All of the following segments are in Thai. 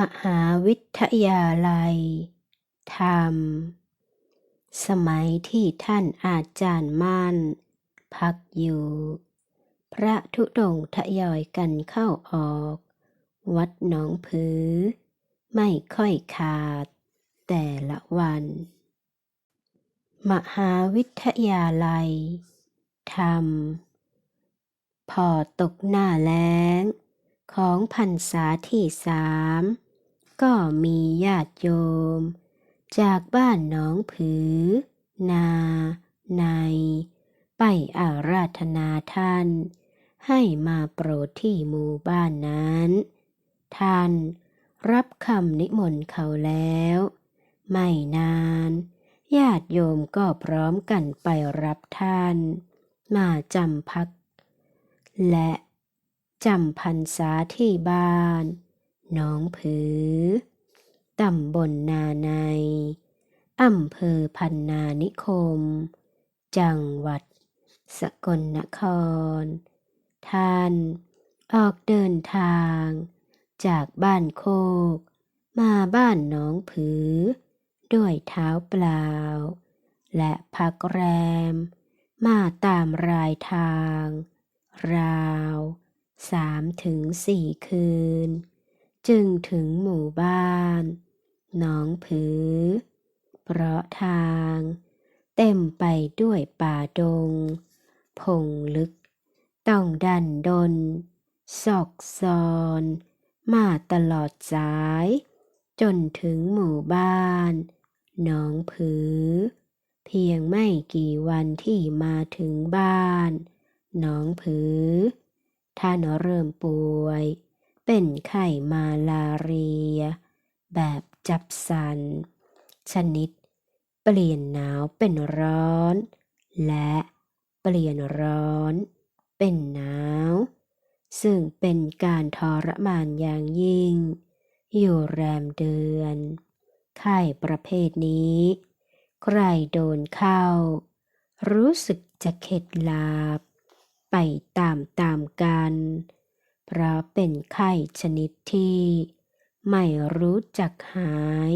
มหาวิทยาลัย ธรรม สมัยที่ท่านอาจารย์มั่นพักอยู่ พระธุดงทยอยกันเข้าออก วัดหนองผือ ไม่ค่อยขาด แต่ละวัน มหาวิทยาลัย ธรรม พอตกหน้าแล้ง ของพรรษาที่สามก็มีญาติโยม จากบ้านหนองผือ นา ใน ไปอาราธนาท่าน ให้มาโปรดที่หมู่บ้านนั้น ท่านรับคำนิมนต์เขาแล้ว ไม่นาน ญาติโยมก็พร้อมกันไปรับท่าน มาจำพัก และ จำพรรษาที่บ้านหนองผือ ตำบลนาใน อำเภอพันนานิคม จังหวัด สกลนคร ท่าน ออกเดินทาง จากบ้านโคก มาบ้านหนองผือ ด้วยเท้าเปล่า และพักแรม มาตามรายทาง ราว สามถึงสี่คืน จึงถึงหมู่บ้านหนองผือ เพราะทาง เต็มไปด้วยป่าดง พงลึก ต้องดันดนซอกซอน มาตลอดสาย จนถึงหมู่บ้านหนองผือ เพียงไม่กี่วันที่มาถึงบ้านหนองผือ ท่านเริ่มป่วย เป็นไข้มาลาเรีย แบบจับสัน ชนิด เปลี่ยนหนาวเป็นร้อน และเปลี่ยนร้อน เป็นหนาว ซึ่งเป็นการทรมานอย่างยิ่ง อยู่แรมเดือน ไข้ประเภทนี้ ใครโดนเข้า รู้สึกจะเข็ดหลาบ ไปตามตามกัน เพราะเป็นไข้ชนิดที่ ไม่รู้จักหาย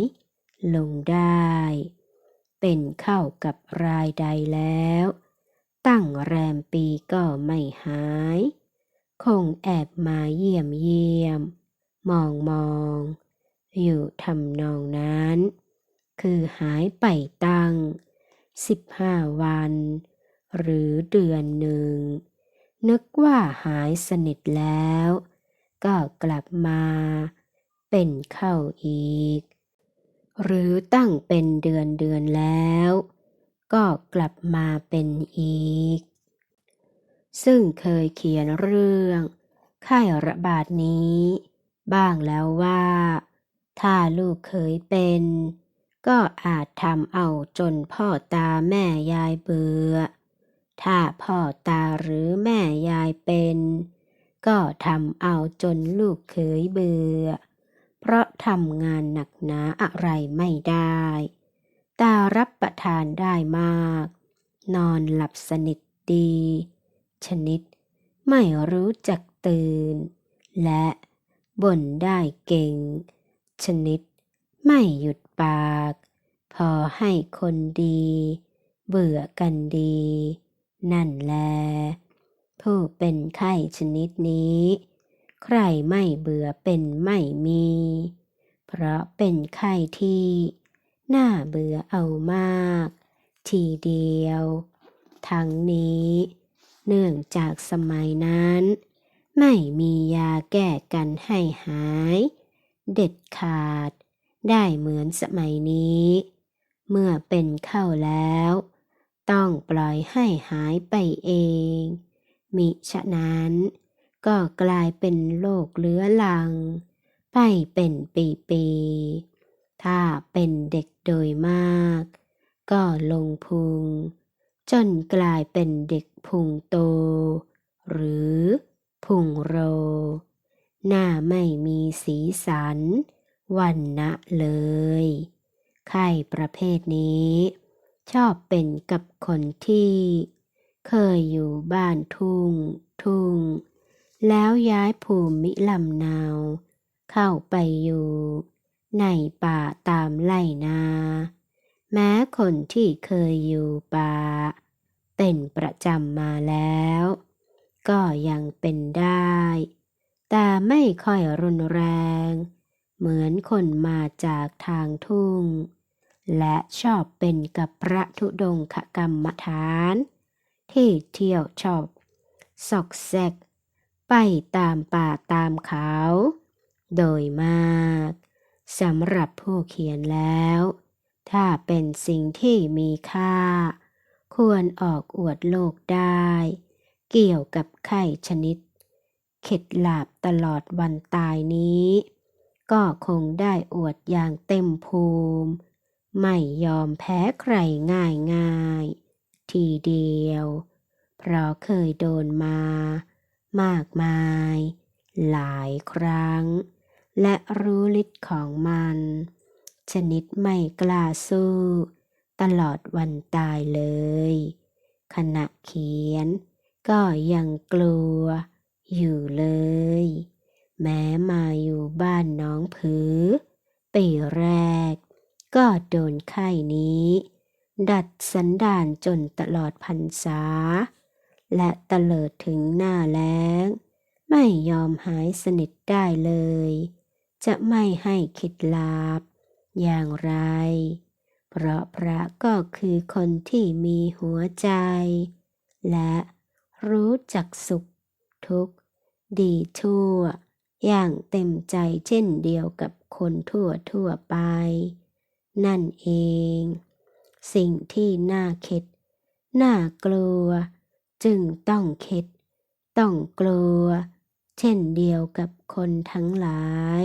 ลงได้ เป็นเข้ากับรายใดแล้ว ตั้งแรมปีก็ไม่หาย คงแอบมาเยี่ยมเยี่ยม มองมองอยู่ทำนองนั้น คือหายไปตั้งสิบห้าวัน หรือเดือนหนึ่ง นึกว่าหายสนิทแล้ว ก็กลับมา เป็นเข้าอีก หรือตั้งเป็นเดือนเดือนแล้ว ก็กลับมาเป็นอีก ซึ่งเคยเขียนเรื่องไข้ระบาดนี้ บ้างแล้วว่า ถ้าลูกเคยเป็น ก็อาจทำเอาจนพ่อตาแม่ยายเบื่อ ถ้าพ่อตาหรือแม่ยายเป็น ก็ทำเอาจนลูกเคยเบื่อ เพราะทำงานหนักหนาอะไรไม่ได้ ตารับประทานได้มาก นอนหลับสนิทดี ชนิดไม่รู้จักตื่น และบ่นได้เก่ง ชนิดไม่หยุดปาก พอให้คนดี เบื่อกันดี นั่นแล ผู้เป็นไข้ชนิดนี้ ใครไม่เบื่อเป็นไม่มี เพราะเป็นไข้ที่น่าเบื่อเอามาก ทีเดียว ทั้งนี้ เนื่องจากสมัยนั้น ไม่มียาแก้กันให้หาย เด็ดขาด ได้เหมือนสมัยนี้ เมื่อเป็นเข้าแล้ว ต้องปล่อยให้หายไปเอง มิฉะนั้น ก็กลายเป็นโรคเรื้อรัง ไปเป็นปีๆ ถ้าเป็นเด็กโดยมาก ก็ลงพุง จนกลายเป็นเด็กพุงโต หรือพุงโร หน้าไม่มีสีสันวันนะเลย ไข้ประเภทนี้ ชอบเป็นกับคนที่ เคยอยู่บ้านทุ่ง ทุ่ง แล้วย้ายภูมิลำเนา เข้าไปอยู่ ในป่าตามไล่นา แม้คนที่เคยอยู่ป่า เป็นประจำมาแล้ว ก็ยังเป็นได้ แต่ไม่ค่อยรุนแรง เหมือนคนมาจากทางทุ่ง และชอบเป็นกับพระธุดงคกรรมฐาน ที่เที่ยวชอบซอกแซก ไปตามป่าตามเขา โดยมากสำหรับผู้เขียนแล้ว ถ้าเป็นสิ่งที่มีค่า ควรออกอวดโลกได้ เกี่ยวกับไข้ชนิด เข็ดหลาบตลอดวันตายนี้ ก็คงได้อวดอย่างเต็มภูมิ ไม่ยอมแพ้ใครง่ายง่ายๆทีเดียว เพราะเคยโดนมา มากมาย หลายครั้ง และรู้ฤทธิ์ของมัน ชนิดไม่กล้าสู้ ตลอดวันตายเลย ขณะเขียน ก็ยังกลัว อยู่เลย แม้มาอยู่บ้านน้องผือปีแรก ก็โดนไข้นี้ ดัดสันดานจนตลอดพรรษา และตะเลิดถึงหน้าแล้ง ไม่ยอมหายสนิทได้เลย จะไม่ให้คิดลาบ อย่างไร เพราะพระก็คือคนที่มีหัวใจ และรู้จักสุขทุกข์ ดีชั่ว อย่างเต็มใจเช่นเดียวกับคนทั่วทั่วไป นั่นเอง สิ่งที่น่าเข็ด น่ากลัว จึงต้องเข็ด ต้องกลัว เช่นเดียวกับคนทั้งหลาย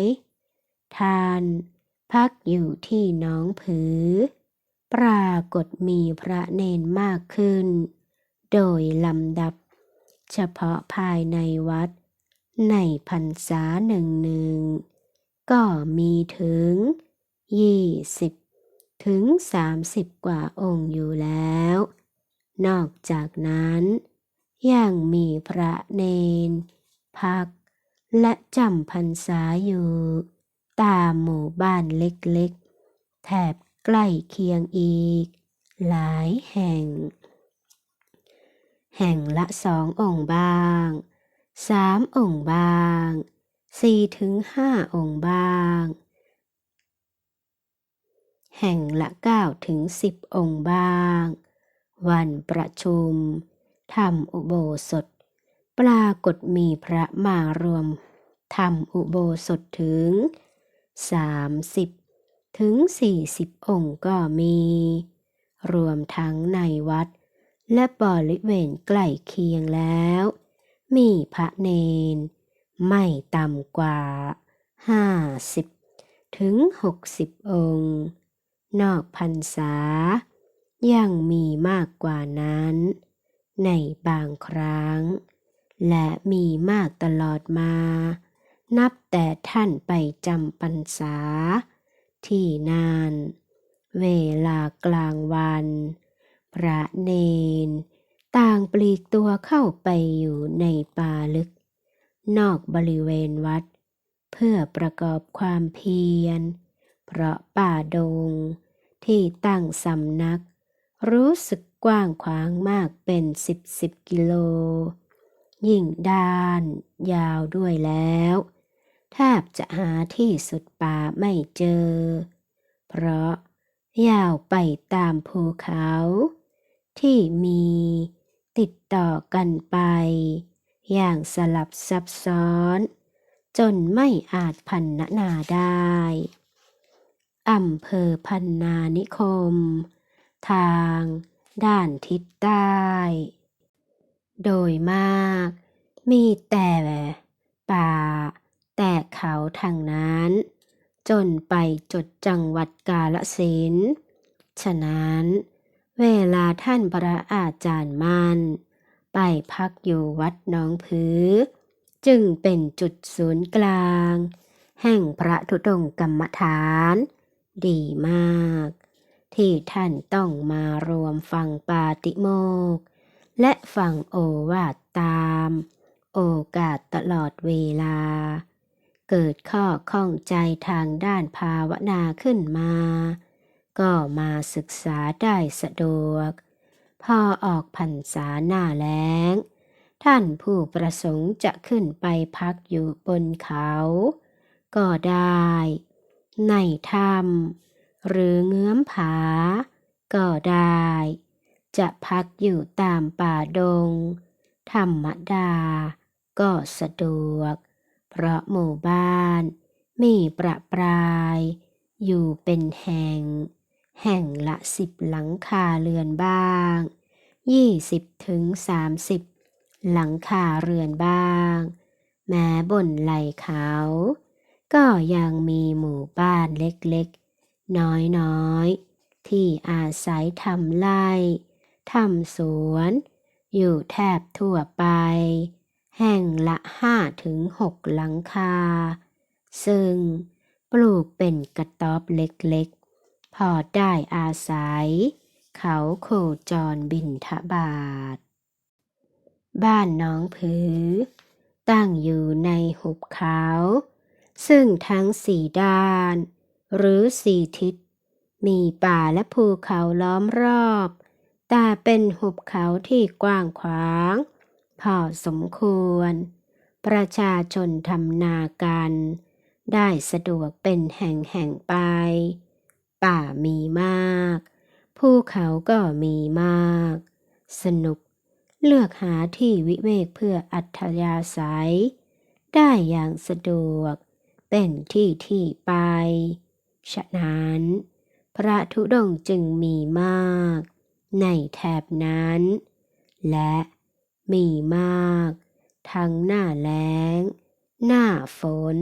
ทานพักอยู่ที่หน้องผือ ปรากฏมีพระเนนมากขึ้น โดยลำดับ เฉพาะภายในวัด ในพรรษาหนึ่งหนึ่งก็มีถึงยี่สิบ ถึงสามสิบกว่าองค์อยู่แล้ว นอกจากนั้น ยังมีพระเนน พัก และจำพรรษาอยู่ ตามหมู่บ้านเล็กๆ แถบใกล้เคียงอีก หลายแห่ง แห่งละสององค์บ้างสามองค์บ้างสี่ถึงห้าองค์บ้าง แห่งละเก้าถึงสิบองค์บ้าง วันประชุมทำอุโบสถ ปรากฏมีพระมารวมทำอุโบสถถึงสามสิบถึงสี่สิบองค์ก็มี รวมทั้งในวัด และบริเวณใกล้เคียงแล้ว มีพระเนน ไม่ต่ำกว่าห้าสิบถึงหกสิบองค์ นอกพรรษา ยังมีมากกว่านั้น ในบางครั้ง และมีมากตลอดมา นับแต่ท่านไปจำพรรษา ที่นาน เวลากลางวัน พระเนน ต่างปลีกตัวเข้าไปอยู่ในป่าลึก นอกบริเวณวัด เพื่อประกอบความเพียรเพราะป่าดง ที่ตั้งสำนัก รู้สึกกว้างขวางมากเป็นสิบสิบกิโล ยิ่งด้าน ยาวด้วยแล้วแทบจะหาที่สุดป่าไม่เจอ เพราะยาวไปตามภูเขา ที่มีติดต่อกันไป อย่างสลับซับซ้อน จนไม่อาจพันนาได้ อำเภอพันนานิคม ทาง ด้านทิศใต้ โดยมาก มีแต่ป่า แต่เขาทางนั้น จนไปจดจังหวัดกาลสินฉะนั้น เวลาท่านพระอาจารย์มั่นไปพักอยู่วัดน้องผือ จึงเป็นจุดศูนย์กลาง แห่งพระธุดงกรรมฐาน ดีมาก ที่ท่านต้องมารวมฟังปาติโมก และฟังโอวาทตาม โอกาสตลอดเวลา เกิดข้อข้องใจทางด้านภาวนาขึ้นมา ก็มาศึกษาได้สะดวก พอออกพรรษาหน้าแล้ง ท่านผู้ประสงค์จะขึ้นไปพักอยู่บนเขา ก็ได้ ในถ้ำหรือเงื้อมผา ก็ได้ จะพักอยู่ตามป่าดง ธรรมดา ก็สะดวก เพราะหมู่บ้านมีประปราย อยู่เป็นแห่ง แห่งละสิบหลังคาเรือนบ้างยี่สิบถึงสามสิบหลังคาเรือนบ้าง แม้บนไหลเขา ก็ยังมีหมู่บ้านเล็กๆ น้อยๆ ที่อาศัยทำไร่ทำสวน อยู่แทบทั่วไป แห่งละห้าถึงหกหลังคา ซึ่งปลูกเป็นกระต๊อบเล็กๆ พอได้อาศัย เขาโคจรบินทบาท บ้านน้องผือ ตั้งอยู่ในหุบเขา ซึ่งทั้งสี่ด้าน หรือสี่ทิศ มีป่าและภูเขาล้อมรอบ แต่เป็นหุบเขาที่กว้างขวาง พอสมควร ประชาชนทำนากัน ได้สะดวกเป็นแห่งๆไป ป่ามีมาก ภูเขาก็มีมาก สนุกเลือกหาที่วิเวกเพื่ออัธยาศัย ได้อย่างสะดวก เป็นที่ที่ไป ฉะนั้น พระธุดงค์จึงมีมาก ในแถบนั้น และมีมาก ทั้งหน้าแล้ง หน้าฝน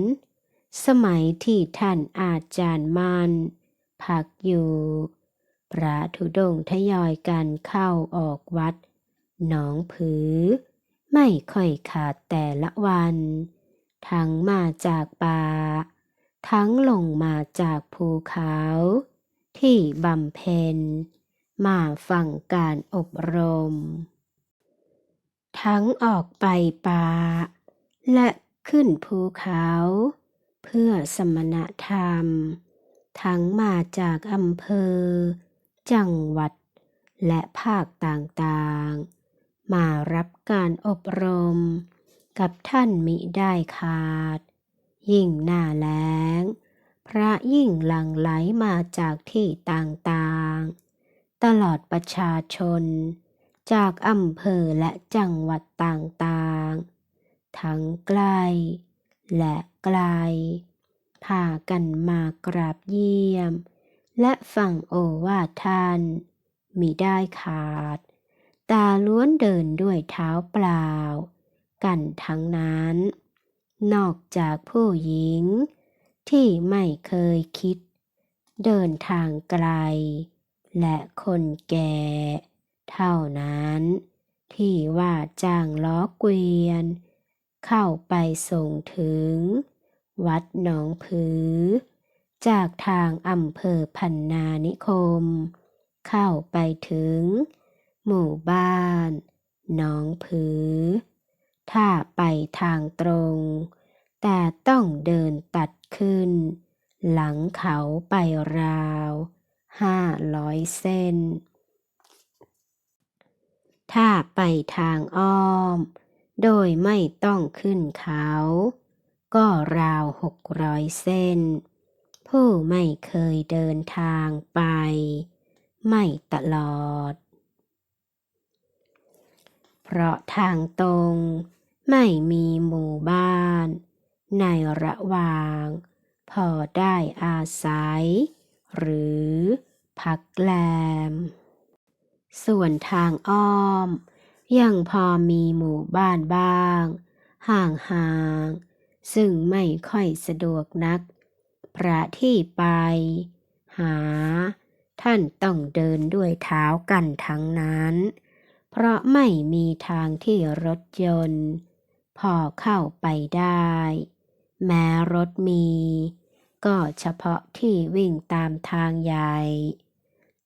สมัยที่ท่านอาจารย์มันพักอยู่ พระธุดงค์ทยอยกันเข้าออกวัด หนองผือ ไม่ค่อยขาดแต่ละวัน ทั้งมาจากป่า ทั้งลงมาจากภูเขา ที่บำเพ็ญ มาฟังการอบรม ทั้งออกไปป่า และขึ้นภูเขา เพื่อสมณธรรม ทั้งมาจากอำเภอ จังหวัด และภาคต่างๆ มารับการอบรม กับท่านมิได้ขาด ยิ่งหน้าแล้ง พระยิ่งหลั่งไหลมาจากที่ต่างๆ ตลอดประชาชน จากอำเภอและจังหวัดต่างๆ ทั้งใกล้และไกล พากันมากราบเยี่ยม และฟังโอวาทท่านมิได้ขาด ตาล้วนเดินด้วยเท้าเปล่า กันทั้งนั้น นอกจากผู้หญิง ที่ไม่เคยคิด เดินทางไกล และคนแก่ เท่านั้น ที่ว่าจ้างล้อเกวียน เข้าไปส่งถึง วัดหนองผือ จากทางอำเภอพันนานิคม เข้าไปถึง หมู่บ้านหนองผือ ถ้าไปทางตรง แต่ต้องเดินตัดขึ้น หลังเขาไปราวห้าร้อยเส้น ถ้าไปทางอ้อม โดยไม่ต้องขึ้นเขา ก็ราวหกร้อยเส้น ผู้ไม่เคยเดินทางไป ไม่ตลอด เพราะทางตรง ไม่มีหมู่บ้าน ในระหว่าง พอได้อาศัย หรือพักแรม ส่วนทางอ้อม ยังพอมีหมู่บ้านบ้าง ห่างๆ ซึ่งไม่ค่อยสะดวกนัก พระที่ไป หา ท่านต้องเดินด้วยเท้ากันทั้งนั้น เพราะไม่มีทางที่รถยนต์ พอเข้าไปได้ แม้รถมี ก็เฉพาะที่วิ่งตามทางใหญ่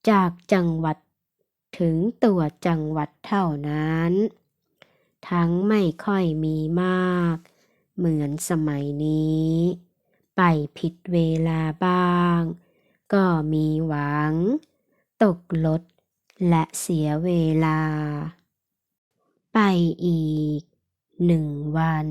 จากจังหวัดถึงตัวจังหวัดเท่านั้น ทั้งไม่ค่อยมีมาก เหมือนสมัยนี้ ไปผิดเวลาบ้าง ก็มีหวัง ตกรถและเสียเวลา ไปอีก หนึ่งวัน